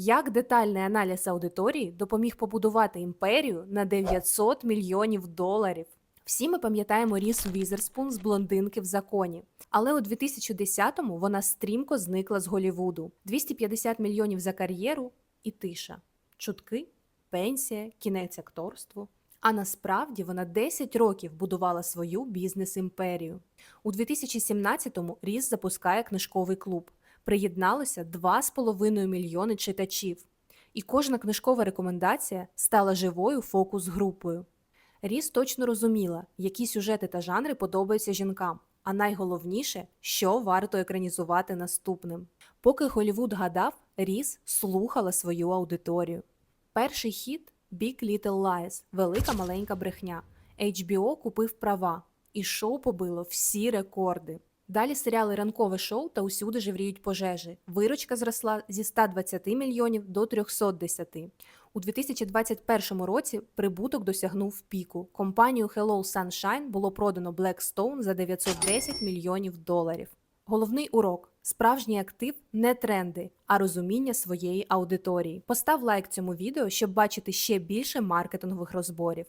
Як детальний аналіз аудиторії допоміг побудувати імперію на 900 мільйонів доларів? Всі ми пам'ятаємо Ріс Візерспун з блондинки в законі, але у 2010-му вона стрімко зникла з Голівуду. 250 мільйонів за кар'єру і тиша. Чутки, пенсія, кінець акторству. А насправді вона 10 років будувала свою бізнес-імперію. У 2017-му Ріс запускає книжковий клуб. Приєдналося 2,5 мільйони читачів. І кожна книжкова рекомендація стала живою фокус-групою. Ріс точно розуміла, які сюжети та жанри подобаються жінкам, а найголовніше, що варто екранізувати наступним. Поки Голівуд гадав, Ріс слухала свою аудиторію. Перший хіт Big Little Lies – велика маленька брехня. HBO купив права, і шоу побило всі рекорди. Далі серіали ранкове шоу та усюди живріють пожежі. Виручка зросла зі 120 мільйонів до 310. У 2021 році прибуток досягнув піку. Компанію Hello Sunshine було продано Blackstone за 910 мільйонів доларів. Головний урок: справжній актив не тренди, а розуміння своєї аудиторії. Постав лайк цьому відео, щоб бачити ще більше маркетингових розборів.